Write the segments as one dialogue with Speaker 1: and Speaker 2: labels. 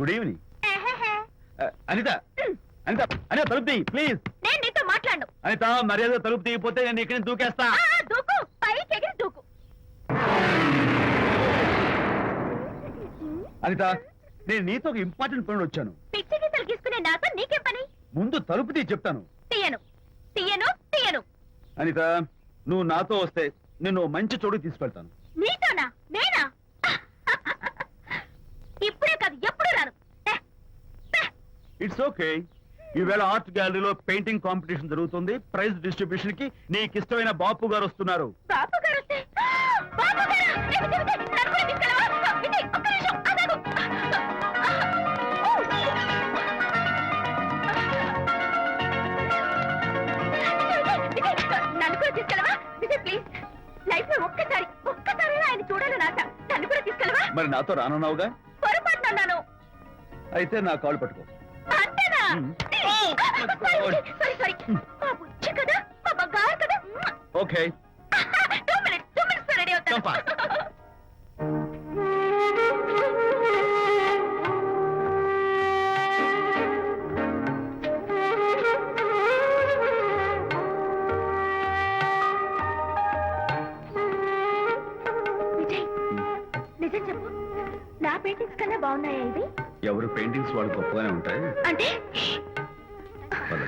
Speaker 1: Good evening
Speaker 2: ఎహెహె.
Speaker 1: అనిత అనిత అనిత తలుపు తీయి ప్లీజ్
Speaker 2: నేను నీతో మాట్లాడను.
Speaker 1: అనిత మర్యాద తలుపు తీయపోతే నేను ఇక్కడి నుంచి దూకేస్తా.
Speaker 2: దూకు. పైకి ఎగిరి దూకు.
Speaker 1: అనిత నేను నీతో ఒక ఇంపార్టెంట్ పనులు వచ్చాను.
Speaker 2: పిచ్చి గీతలు గీసుకునే నాతో నీకేం పని?
Speaker 1: ముందు తలుపు తీయి చెప్తాను.
Speaker 2: తీయను. తీయను తీయను.
Speaker 1: అనిత నువ్వు నాతో వస్తే నిన్ను ఓ మంచి చోటుకి తీసుకెళ్తాను.
Speaker 2: నీతోనా? నేనా ఇప్పుడే కాదు ఎప్పుడు రాను ఏ, ఏ.
Speaker 1: ఇట్స్ ఓకే ఈవేళ ఆర్ట్ గ్యాలరీలో పెయింటింగ్ కాంపిటీషన్ జరుగుతుంది. ప్రైజ్ డిస్ట్రిబ్యూషన్కి నీకు ఇష్టమైన బాపు గారు వస్తున్నారు. మరి నాతో రానున్నావుగా? అయితే నా కాళ్ళు పట్టుకో.
Speaker 2: సారీ సారీ మా బుజ్జి కదా మా బంగారు కదా.
Speaker 1: Okay
Speaker 2: two minutes two minutes ready
Speaker 1: fast.
Speaker 2: అవుతాను. విజయ్ నిజం చెప్పు. నా పెయింటింగ్స్ కన్నా బాగున్నాయా ఇవి?
Speaker 1: ఎవరు పెయింటింగ్స్ వాళ్ళు గొప్పగానే ఉంటాయి
Speaker 2: అంటే
Speaker 1: పద.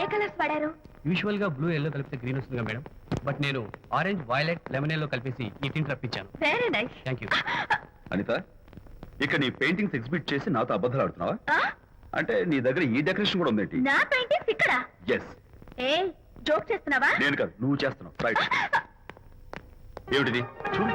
Speaker 2: ఏ కలర్స్ వాడారు?
Speaker 3: యూజువల్గా బ్లూ ఎల్లో కలిపితే గ్రీన్ వస్తుందిగా మేడం. బట్ నేను ఆరెంజ్ వైలెట్ లెమన్ ఎల్లో కలిపేసి ఈ tint రప్పించాను.
Speaker 2: Very nice
Speaker 3: thank you
Speaker 1: Anitha ఇక నీ పెయింటింగ్స్ ఎగ్జిబిట్ చేసి నాతో అబద్ధాలు ఆడుతున్నావా? అంటే నీ దగ్గర ఈ డెకరేషన్ కూడా ఉందేంటి?
Speaker 2: నా పెయింటింగ్స్ ఇక్కడ.
Speaker 1: ఎస్
Speaker 2: ఏ జోక్ చేస్తున్నావా?
Speaker 1: నేను కాదు నువ్వు చేస్తున్నావు. రైట్ ఏమిటిది? చూడు.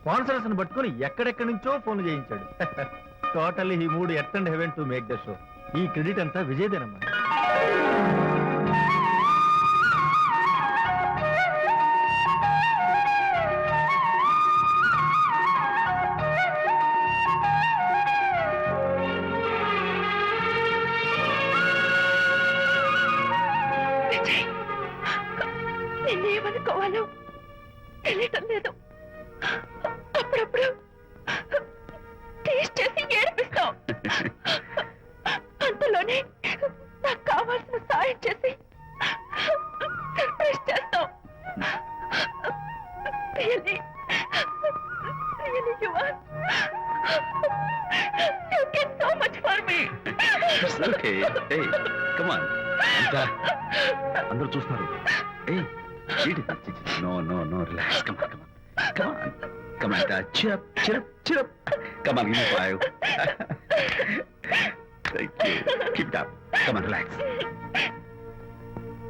Speaker 4: స్పాన్సర్స్ని పట్టుకొని ఎక్కడెక్కడి నుంచో ఫోన్ చేయించాడు. టోటల్లీ ఈ మూడు at and heaven to make the show. ఈ క్రెడిట్ అంతా విజయదేనమ్మా.
Speaker 2: నిన్నేమనుకోవాలో? తెలియటం లేదు.
Speaker 1: ఓకే ఏయ్ కమ్ ఆన్ అంతా అందరూ చూస్తున్నారు. ఏ no no no relax come on come on come on అంతా cheer up cheer up cheer up come on give five thank you keep it up come on relax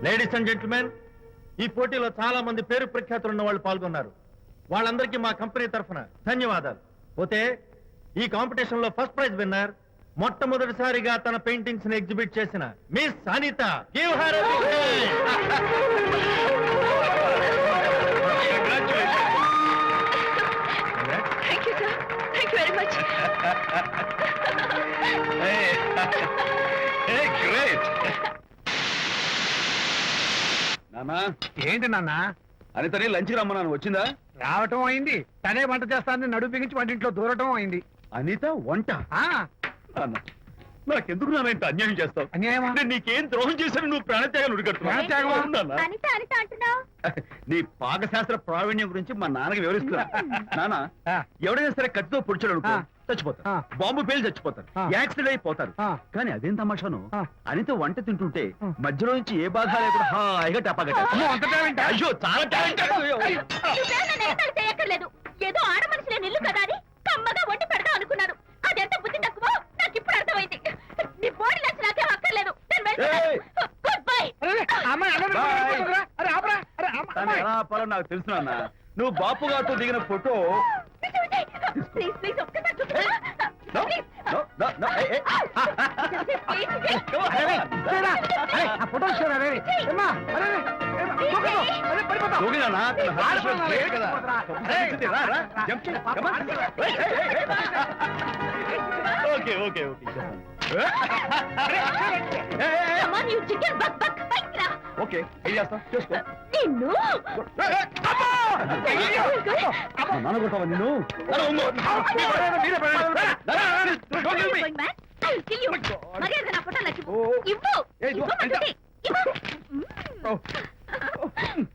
Speaker 4: ladies and gentlemen ఈ పోటీలో చాలా మంది పేరు ప్రఖ్యాతులు ఉన్న వాళ్ళు పాల్గొన్నారు. వాళ్ళందరికీ మా కంపెనీ తరఫున ధన్యవాదాలు. పోతే ఈ కాంపిటీషన్లో ఫస్ట్ ప్రైజ్ విన్నర్ మొట్టమొదటిసారిగా తన పెయింటింగ్స్ని ఎగ్జిబిట్ చేసిన మిస్ అనిత.
Speaker 1: ఏ గ్రేట్ నానా
Speaker 5: ఏంటి నాన్న?
Speaker 1: అనితని లంచ్కి రమ్మన్నాను. వచ్చిందా?
Speaker 5: రావటం అయింది. తనే వంట చేస్తానని నడుపు బిగించి వంటింట్లో దూరటం అయింది.
Speaker 1: అనిత వంట?
Speaker 5: ఆ.
Speaker 1: నాన్న, నాకెందుకు నాన్న ఇంత అన్యాయం చేస్తావు
Speaker 5: అన్యాయమా
Speaker 1: నేను నీకేం ద్రోహం చేశాను నువ్వు ప్రాణత్యాగం
Speaker 5: ప్రాణత్యాగమా?
Speaker 1: ఉడికట్టున్నావు
Speaker 2: అనిత అనిత అంటున్నావు
Speaker 1: నీ పాకశాస్త్ర ప్రావీణ్యం గురించి మా నాన్నకి వివరిస్తున్నా నాన్న
Speaker 5: ఆ.
Speaker 1: ఎవడైనా సరే కత్తితో పొడిచాడు అనుకో
Speaker 5: ఆ.
Speaker 1: చచ్చిపోతారు
Speaker 5: ఆ.
Speaker 1: బాంబు పేలు చచ్చిపోతారు
Speaker 5: ఆ.
Speaker 1: యాక్సిడెంట్ అయిపోతారు
Speaker 5: ఆ.
Speaker 1: కానీ అదేం తమాషాను
Speaker 5: ఆ.
Speaker 1: అనితో వంట తింటుంటే
Speaker 5: ఆ.
Speaker 1: మధ్యలో నుంచి ఏ బాధ లేకుండా హాయిగా టపాకట
Speaker 5: అమ్మో, అంత టాలెంటా?
Speaker 1: అయ్యో చాలా టాలెంట్
Speaker 2: నువ్వే నన్ను ఎగతాళి చేయక్కర్లేదు ఏదో ఆడ మనిషిలే నిల్లు కదా అని కమ్మగా వండి పెడదాం అనుకున్నాను అదెంత బుద్ధి తక్కువ నాకు ఇప్పుడు అర్థమైంది నీ బాడీ నచ్చి నాకేం అక్కర్లేదు నేను
Speaker 1: ఏయ్!
Speaker 2: గుడ్ బై
Speaker 5: అరే, అమ్మాయి, అన్నం
Speaker 1: Bye.
Speaker 5: పెట్టుకోరా? అరే, ఆపరా?
Speaker 1: తను. ఎలా ఆపాలో నాకు తెలుసు నాన్న నువ్వు బాపు గారితో దిగిన ఫోటో
Speaker 2: ప్లీజ్ ప్లీజ్ ఒక్కసారి
Speaker 1: No,
Speaker 2: చూపించు
Speaker 1: no, no, no, hey, hey. Come on,
Speaker 5: అరే,
Speaker 1: come on.
Speaker 5: చూడరా? అరే, ఆ ఫోటో చూడరా, అరే, ఏమ్మా? అరే, అరే, ఏమ్మా, దూకదు. అరే, పడిపోతావు.
Speaker 1: దూకి నాన్న, తన హస్బెండ్
Speaker 5: ఆడపిల్ల
Speaker 1: great కదా.
Speaker 5: అరే,
Speaker 1: కూర్చుంది, రా, రా, jump చేయి, come on. Hey, hey, hey, hey. Okay, okay, okay,
Speaker 2: on, you chicken, buck, buck, బయటికి రా.
Speaker 1: Okay, ఏం చేస్తాం చేసుకో
Speaker 2: నిన్ను
Speaker 1: నాన్న కొడతావా నిన్ను నాన్న, ఉంగు.
Speaker 5: మీరే పడండి.
Speaker 1: నాన్న, don't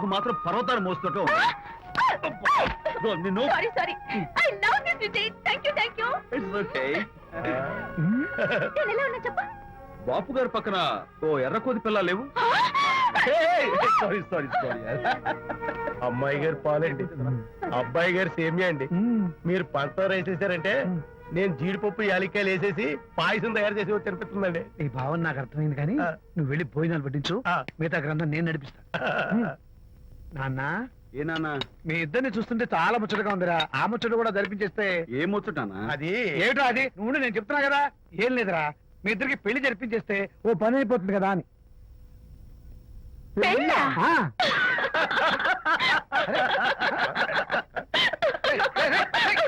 Speaker 2: నాకు
Speaker 1: మాత్రం పర్వతాలు మోస్తుంటాం నిన్ను?
Speaker 2: Sorry sorry I love this Vijay thank you thank you
Speaker 1: it's okay
Speaker 2: నేను ఎలా ఉన్నా చెప్పు?
Speaker 1: బాపు గారి పక్కన ఓ ఎర్ర కోతి పిల్ల లేవు? సారీ సారీ సారీ
Speaker 4: అమ్మాయి గారు పాలండి. అబ్బాయి గారు సేమియా అండి.
Speaker 5: మ్మ్.
Speaker 4: మీరు పంచదార వేసేసారంటే నేను జీడిపప్పు యాలిక్కాయలు వేసేసి పాయసం తయారు చేసి వచ్చి అనిపిస్తుందండి.
Speaker 5: నీ భావన నాకు అర్థమైంది కానీ. నువ్వు వెళ్ళి భోజనాలు పట్టించు. మిగతా గ్రంథం నేను నడిపిస్తా. నాన్న?
Speaker 1: ఏ నాన్న?
Speaker 5: మీ ఇద్దరిని చూస్తుంటే చాలా ముచ్చటగా ఉందిరా. ఆ ముచ్చట కూడా జరిపించేస్తే
Speaker 1: ఏ ముచ్చటానా?
Speaker 4: అది
Speaker 5: ఏమిటో అది? నువ్వు నేను చెప్తున్నా కదా. ఏం లేదురా. మీ ఇద్దరికి పెళ్ళి జరిపించేస్తే ఓ పని అయిపోతుంది కదా అని.
Speaker 2: పెళ్ళా?
Speaker 5: ఆ. అరే. ఏయ్, ఏయ్, ఏయ్, ఏయ్.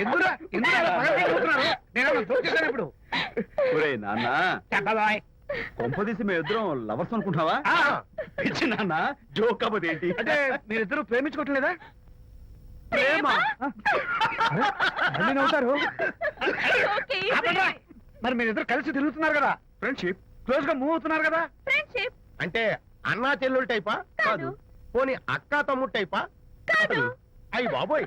Speaker 5: ఎందుకురా? ఎందుకురా అలా పగలబడి చూస్తున్నారు? నేనేమన్నా దోచేశానా ఇప్పుడు.
Speaker 1: ఒరే నాన్న. కొంపదీసి మేము ఇద్దరం లవర్స్ అనుకుంటున్నావా?
Speaker 5: ఆ,
Speaker 1: పిచ్చి నాన్న జోక్ కాబట్టి ఏంటి?
Speaker 5: అంటే మీరిద్దరు ప్రేమించుకోవట్లేదా?
Speaker 1: ప్రేమ?
Speaker 5: అరే, మళ్ళీ నవ్వుతారు.
Speaker 2: ఓకే
Speaker 5: ఆపండ్రా. మరి మీరిద్దరు కలిసి తిరుగుతున్నారు కదా?
Speaker 1: ఫ్రెండ్షిప్
Speaker 5: క్లోజ్గా మూవ్ అవుతున్నారు కదా?
Speaker 2: ఫ్రెండ్షిప్
Speaker 4: అంటే అన్నా చెల్లెలు టైపా?
Speaker 2: కాదు.
Speaker 4: పోనీ అక్క తమ్ముడు టైపా?
Speaker 2: కాదు.
Speaker 4: అయ్యి బాబోయ్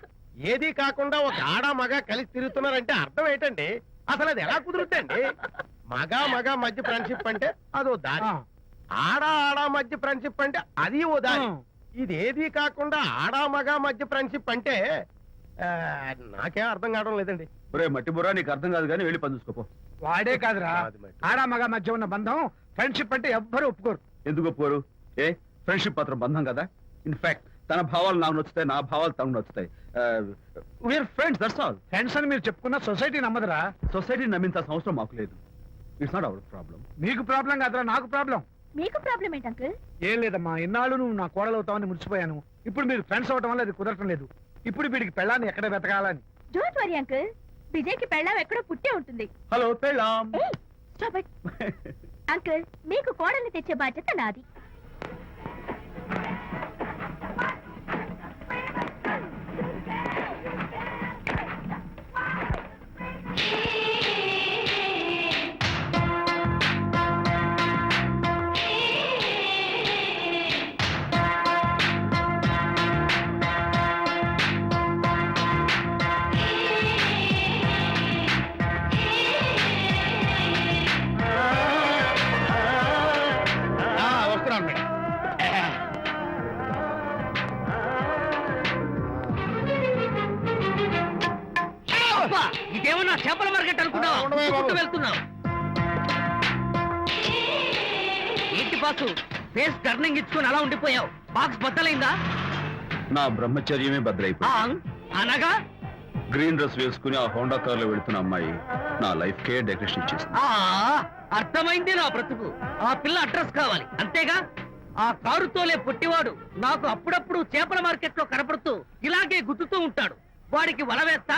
Speaker 4: ఏది కాకుండా ఒక ఆడ మగ కలిసి తిరుగుతున్నారంటే అర్థం ఏంటండి? అసలు అది ఎలా కుదురుద్దండి? మగ మగ మధ్య ఫ్రెండ్షిప్ అంటే అదో దారి.
Speaker 5: ఆ.
Speaker 4: ఆడ ఆడ మధ్య ఫ్రెండ్షిప్ అంటే అది ఓ దారి.
Speaker 5: ఆ.
Speaker 4: ఇది ఏది కాకుండా ఆడ మగ మధ్య ఫ్రెండ్షిప్ అంటే ఆ, నాకేం అర్థం కావడం లేదండి.
Speaker 1: ఒరే మట్టి బుర్రా నీకు అర్థం కాదు కానీ వెళ్ళి పని చూసుకోపో.
Speaker 5: వాడే కాదురా.
Speaker 4: కాదు మరి.
Speaker 5: ఆడ మగ మధ్య ఉన్న బంధం ఫ్రెండ్షిప్ అంటే ఎవ్వరు ఒప్పుకోరు.
Speaker 1: ఎందుకు ఒప్పుకోరు? ఏ ఫ్రెండ్షిప్ మాత్రం బంధం కదా? ఇన్ఫాక్ట్ తన భావాలు నాకు నచ్చుతాయి నా భావాలు తనకు నచ్చుతాయి. We are friends that's all
Speaker 5: friends అని మీరు చెప్పుకున్న సొసైటీ నమ్మదురా.
Speaker 1: సొసైటీ నమ్మించాల్సిన అవసరం మాకు లేదు. ఇట్స్ నాట్ అవర్ ప్రాబ్లం
Speaker 5: మీకు ప్రాబ్లం కాదురా నాకు ప్రాబ్లం
Speaker 2: మీకు ప్రాబ్లం ఏంటి అంకుల్
Speaker 5: ఏం లేదమ్మా ఇన్నాళ్ళు నువ్వు నా కోడలు అవుతావని మురిసిపోయాను. ఇప్పుడు మీరు ఫ్రెండ్స్ అవటం వల్ల అది కుదరటం లేదు. ఇప్పుడు వీడికి పెళ్ళాన్ని ఎక్కడ వెతకాలని?
Speaker 2: డోంట్ వరీ అంకుల్ విజయ్కి పెళ్ళాం ఎక్కడో పుట్టే ఉంటుంది.
Speaker 1: హలో పెళ్ళాం.
Speaker 2: ఏయ్ అంకుల్ మీకు కోడల్ని తెచ్చే బాధ్యత నాది.
Speaker 6: ఇదేమన్నా చేపల మార్కెట్ అనుకున్నావా? వెళ్తున్నావు. ఏంటి బాసు? ఫేస్ టర్నింగ్ ఇచ్చుకొని అలా ఉండిపోయావు. బాక్స్ బద్దలైందా?
Speaker 1: నా బ్రహ్మచర్యమే భద్రైపోయింది
Speaker 6: అనగా?
Speaker 1: గ్రీన్ డ్రెస్ వేసుకుని ఆ హోండా కార్లో వెళ్తున్న అమ్మాయి నా లైఫ్ కే డెకరేషన్ ఇచ్చేసింది
Speaker 6: ఆ అర్థమైంది నా బ్రతుకు. ఆ పిల్ల అడ్రస్ కావాలి. అంతేగా? ఆ కారు తోలే పొట్టివాడు నాకు అప్పుడప్పుడు చేపల మార్కెట్లో కనపడుతూ ఇలాగే గుద్దుతూ ఉంటాడు. వాడికి వల వేస్తా?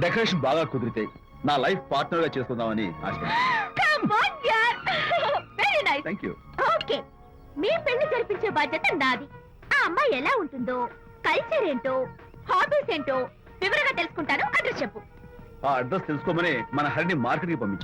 Speaker 1: డెకరేషన్ బాగా కుదిరితే నా లైఫ్ పార్ట్నర్గా చేసుకుందామని. థ్యాంక్ యూ
Speaker 2: ఓకే మీ పెళ్ళి జరిపించే బాధ్యత నాది. ఆ అమ్మాయి ఎలా ఉంటుందో కల్చర్ ఏంటో హాబీస్ ఏంటో వివరంగా తెలుసుకుంటాను. అడ్రస్ చెప్పు.
Speaker 1: ఆ అడ్రస్ తెలుసుకోమని మన హరిని మార్కెట్కి పంపించాను.